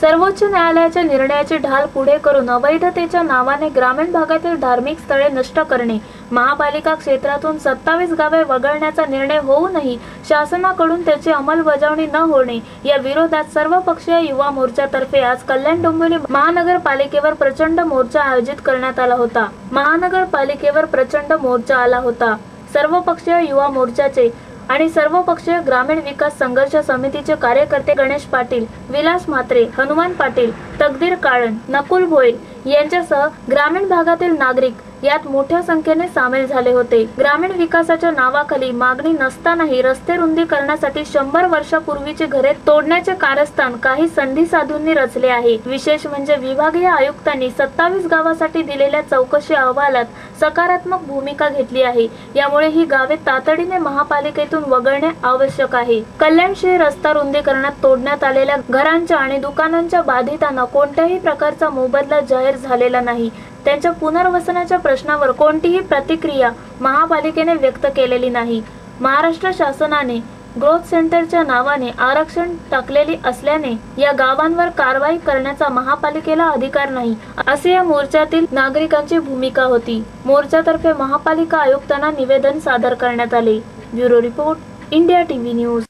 सर्वोच्च न्यायालयाच्या निर्णयाची ढाल पुढे करून अवैधतेच्या नावाने ग्रामीण भागातील धार्मिक स्थळे नष्ट करणे महापालिका क्षेत्रातून सत्तावीस गावे वगळण्याचा निर्णय होऊनही शासनाकडून त्याची अंमलबजावणी न होणे या विरोधात सर्वपक्षीय युवा मोर्चातर्फे आज कल्याण डोंबिवली महानगरपालिकेवर प्रचंड मोर्चा आयोजित करण्यात आला होता. महानगरपालिकेवर प्रचंड मोर्चा आला होता. सर्वपक्षीय युवा मोर्चाचे आणि सर्वपक्षीय ग्रामीण विकास संघर्ष समितीचे कार्यकर्ते गणेश पाटील विलास म्हात्रे हनुमान पाटील तकदीर काळण नकुल भोईल यांच्यासह ग्रामीण भागातील नागरिक यात मोठ्या संख्येने सामील झाले होते. ग्रामीण विकासाच्या नावाखाली मागणी नसतानाही रस्ते रुंदी करण्यासाठी शंभर वर्षापूर्वीची घरे तोडण्याचे कारस्थान काही संधी साधूंनी रचले आहे. विशेष म्हणजे विभागीय आयुक्तांनी सत्तावीस गावासाठी दिलेल्या चौकशी अहवालात सकारात्मक भूमिका घेतली आहे. यामुळे ही गावे तातडीने महापालिकेतून वगळणे आवश्यक आहे. कल्याण शहर रस्ता रुंदीकरणात तोडण्यात आलेल्या घरांच्या आणि दुकानांच्या बाधितांना कोणत्याही प्रकारचा मोबदला जाहीर झालेला नाही. त्यांच्या पुनर्वसनाच्या प्रश्नावर कोणतीही प्रतिक्रिया महापालिकेने व्यक्त केलेली नाही. महाराष्ट्र शासनाने ग्रोथ सेंटरच्या नावाने आरक्षण टाकलेली असल्याने या गावांवर कारवाई करण्याचा महापालिकेला अधिकार नाही असे या मोर्चातील नागरिकांची भूमिका होती. मोर्चातर्फे महापालिका आयुक्तांना निवेदन सादर करण्यात आले. Bureau report India TV news.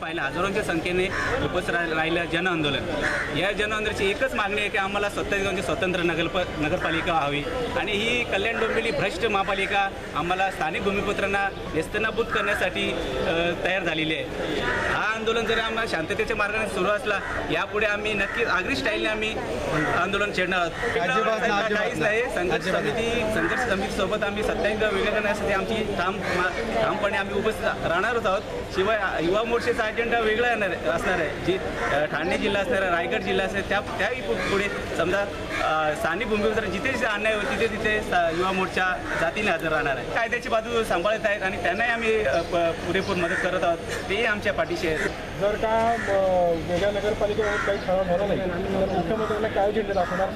पाहिलं हजारोंच्या संख्येने उपस्थित राह- राहिलं जन आंदोलन या जन आंदोलनाची एकच मागणी आहे की आम्हाला सत्तावीस स्वतंत्र नगर नगरपालिका हवी आणि ही कल्याण डोंबिवली भ्रष्ट महापालिका आम्हाला स्थानिक भूमिपुत्रांना नेस्तनाबूत करण्यासाठी तयार झालेली आहे. हा आंदोलन जरी आम्हाला शांततेच्या मार्गाने सुरू असला यापुढे आम्ही नक्कीच आगरी स्टाईलने आम्ही आंदोलन छेडणार आहोत. काहीच नाही. संघर्ष. समिती संघर्ष समितीसोबत आम्ही गाव वेगळं करण्यासाठी आमची ठाम ठामपणे आम्ही उपस्थित राहणारच आहोत. शिवाय युवा मोर्चाचा अजेंडा वेगळा येणार असणार आहे. जी ठाणे जिल्हा असणार आहे रायगड जिल्हा असेल त्या त्याही पुढे समजा सानी स्थानिक भूमिपुत्र जिथे जिथे अन्याय होईल तिथे तिथे युवा मोर्चा जातीने हजर राहणार आहे. कायद्याची बाजू सांभाळत आहेत आणि त्यांनाही आम्ही पुरेपूर मदत करत आहोत. तेही आमच्या पाठीशी आहेत. जर का वेगळ्या नगरपालिकेमध्ये काही ठराव झाला नाही तर मुख्यमंत्र्यांना काय झेंडा दाखवणार?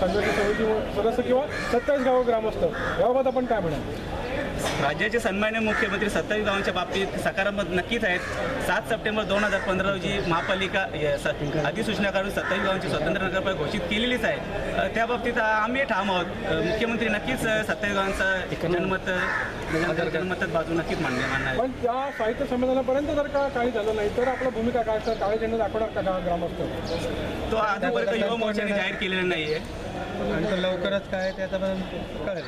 संघर्ष समिती सदस्य किंवा सत्तावीस गाव ग्रामस्थ याबाबत आपण काय म्हणाल? राज्याचे सन्मान्य मुख्यमंत्री सत्तावीस गावांच्या बाबतीत सकारात्मक नक्कीच आहेत. सात सप्टेंबर दोन हजार पंधरा रोजी महापालिका अधिसूचना काढून सत्तावीस गावांची स्वतंत्र नगरपालिका घोषित केलेलीच आहे. त्या बाबतीत आम्ही ठाम आहोत. मुख्यमंत्री नक्कीच सत्तावीस गावांचा जनमत अ, जनमतात बाजू नक्कीच मांडणे मानणार आहे. पण त्या साहित्य संमेलनापर्यंत जर का काही झालं नाही तर आपला भूमिका काय असणार काळे झेंडा दाखवणार का ग्रामस्थ? तो अजूनपर्यंत युवा मोर्चाने जाहीर केलेला नाही आहे आणि लवकरच काय त्याचा कळेल.